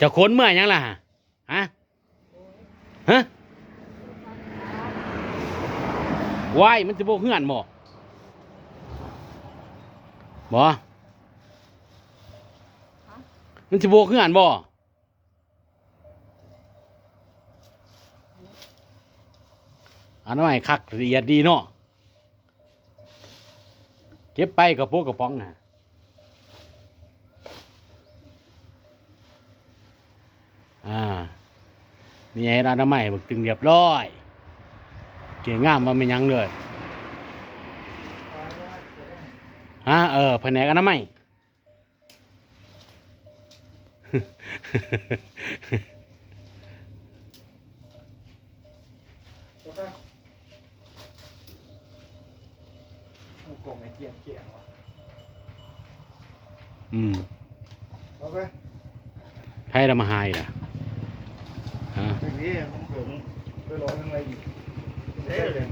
จะค้นเมื่อยยังล่ะฮะฮะฮะวายมันจะโบกเฮือนบ่บ่มันจะโบกเฮือนบ่อันนั้นไม่คักละเอียดดีเนาะเก็บไปกับพวกกระป๋องน่ะ อ่า มีไอ้ร้านน้ำใหม่บึกตึงเรียบร้อย เกี่ยงงามมาไม่ยั้งเลยฮะเออแผนกอนามัยกูโกงไอ้เกียงเกียงวะอืมเอาไปไทยละมาหายล่ะฮะถึง นี้ผมถึงไปร้อนอะไรอีกเด้อเลย